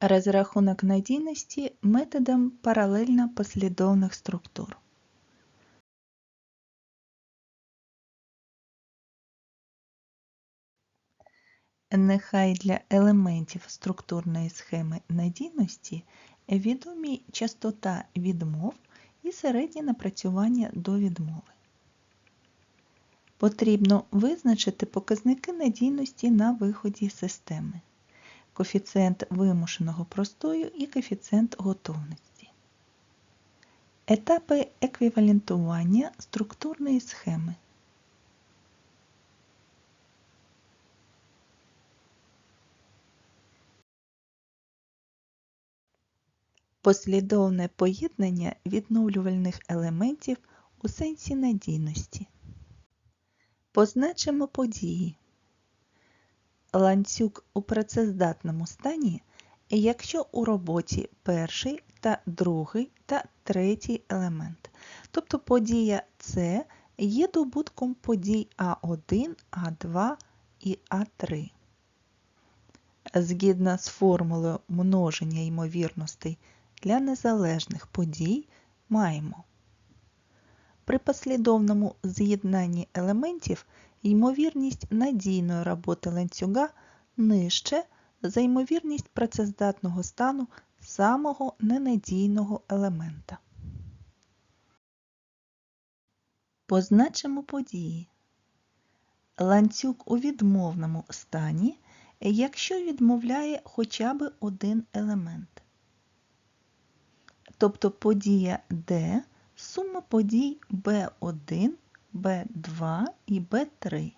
Розрахунок надійності методом паралельно послідовних структур. Нехай для елементів структурної схеми надійності відомі частота відмов і середнє напрацювання до відмови. Потрібно визначити показники надійності на виході системи, коефіцієнт вимушеного простою і коефіцієнт готовності. Етапи еквівалентування структурної схеми. Послідовне поєднання відновлювальних елементів у сенсі надійності. Позначимо події. Ланцюг у працездатному стані, якщо у роботі перший та другий та третій елемент. Тобто подія С є добутком подій А1, А2 і А3. Згідно з формулою множення ймовірностей для незалежних подій маємо при послідовному з'єднанні елементів ймовірність надійної роботи ланцюга нижче за ймовірність працездатного стану самого ненадійного елемента. Позначимо події. Ланцюг у відмовному стані, якщо відмовляє хоча б один елемент. Тобто подія D сума подій B1, B2 і B3.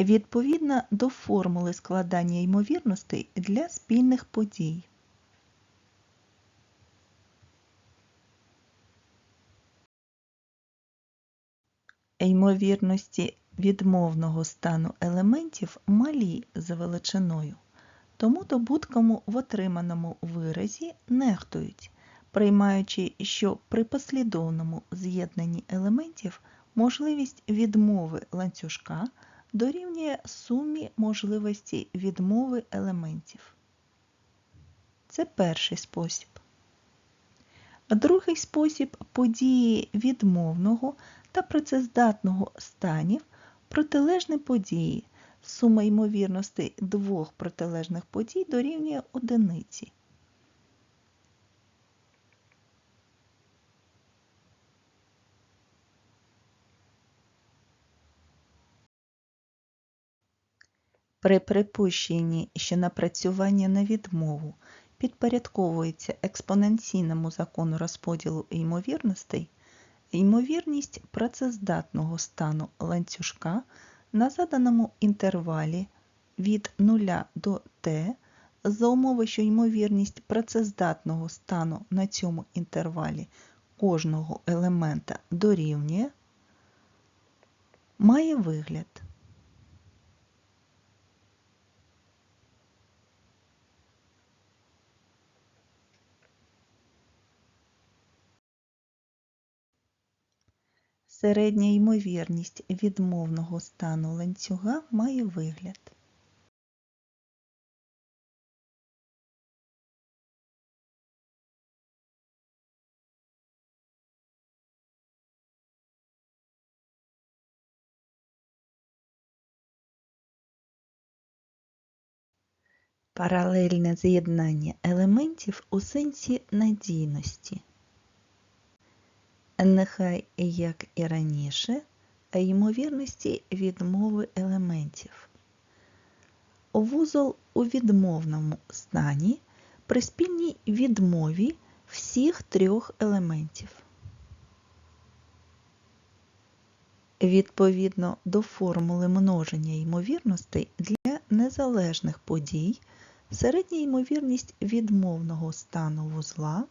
Відповідно до формули складання ймовірностей для спільних подій. Ймовірності відмовного стану елементів малі за величиною, тому добуткому в отриманому виразі нехтують приймаючи, що при послідовному з'єднанні елементів можливість відмови ланцюжка дорівнює сумі можливості відмови елементів. Це перший спосіб. Другий спосіб події відмовного та працездатного станів протилежні події. Сума ймовірностей двох протилежних подій дорівнює одиниці. При припущенні, що напрацювання на відмову підпорядковується експоненційному закону розподілу ймовірностей, ймовірність працездатного стану ланцюжка на заданому інтервалі від 0 до t за умови, що ймовірність працездатного стану на цьому інтервалі кожного елемента дорівнює, має вигляд. Середня ймовірність відмовного стану ланцюга має вигляд. Паралельне з'єднання елементів у сенсі надійності нехай, як і раніше, ймовірності відмови елементів. Вузол у відмовному стані при спільній відмові всіх трьох елементів. Відповідно до формули множення ймовірностей для незалежних подій, середня ймовірність відмовного стану вузла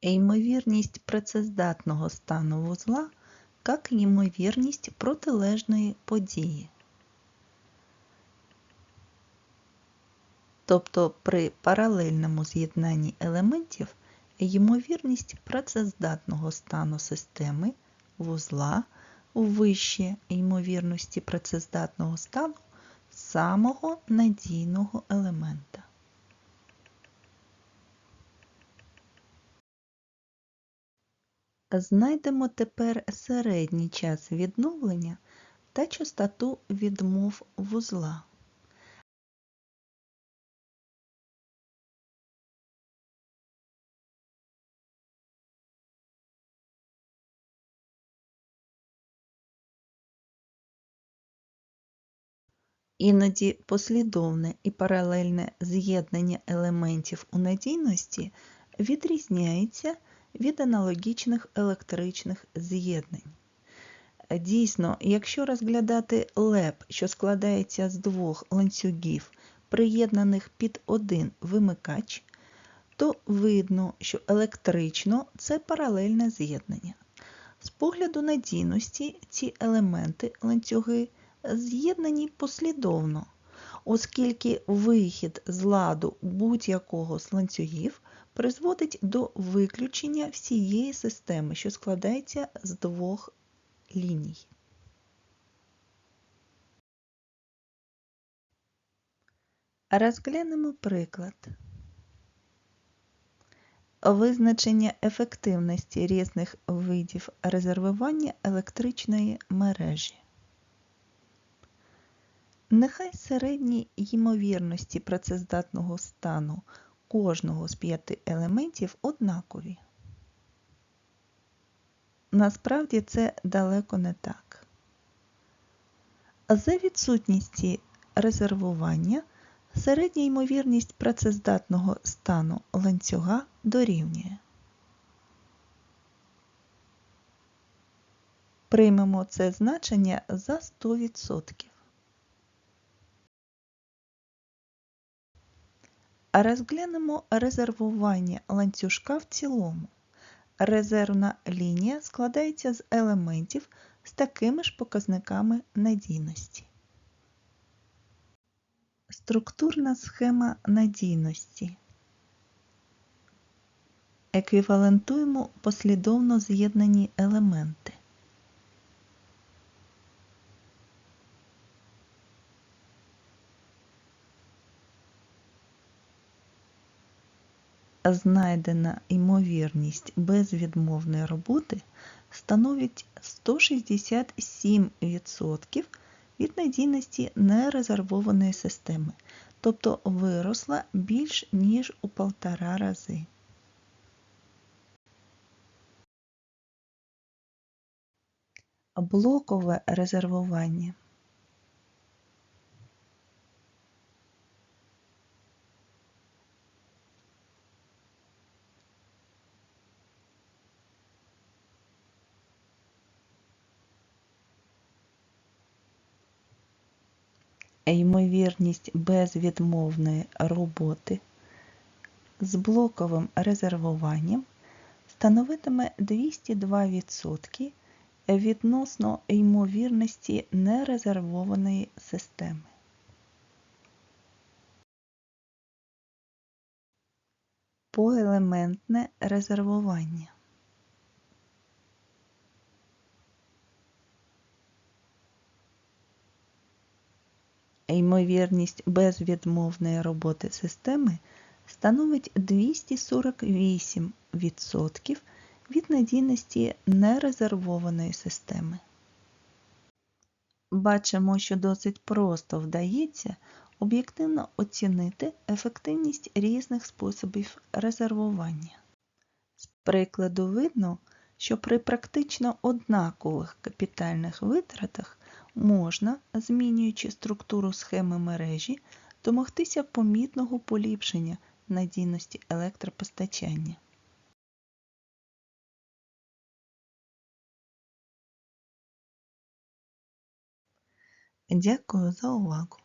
ймовірність працездатного стану вузла як ймовірність протилежної події. Тобто при паралельному з'єднанні елементів ймовірність працездатного стану системи вузла вище ймовірності працездатного стану самого надійного елемента. Знайдемо тепер середній час відновлення та частоту відмов вузла. Іноді послідовне і паралельне з'єднання елементів у надійності відрізняється від аналогічних електричних з'єднань. Дійсно, якщо розглядати леп, що складається з двох ланцюгів, приєднаних під один вимикач, то видно, що електрично це паралельне з'єднання. З погляду надійності ці елементи ланцюги з'єднані послідовно, оскільки вихід з ладу будь-якого з ланцюгів призводить до виключення всієї системи, що складається з двох ліній. Розглянемо приклад. Визначення ефективності різних видів резервування електричної мережі. Нехай середні ймовірності працездатного стану кожного з п'яти елементів однакові. Насправді це далеко не так. За відсутністі резервування середня ймовірність працездатного стану ланцюга дорівнює. Приймемо це значення за 100%. Розглянемо резервування ланцюжка в цілому. Резервна лінія складається з елементів з такими ж показниками надійності. Структурна схема надійності. Еквівалентуємо послідовно з'єднані елементи. Знайдена ймовірність безвідмовної роботи становить 167% від надійності нерезервованої системи, тобто виросла більш ніж у полтора рази. Блокове резервування ймовірність безвідмовної роботи з блоковим резервуванням становитиме 202% відносно ймовірності нерезервованої системи. Поелементне резервування ймовірність безвідмовної роботи системи становить 248% від надійності нерезервованої системи. Бачимо, що досить просто вдається об'єктивно оцінити ефективність різних способів резервування. З прикладу видно, що при практично однакових капітальних витратах можна, змінюючи структуру схеми мережі, домогтися помітного поліпшення надійності електропостачання. Дякую за увагу!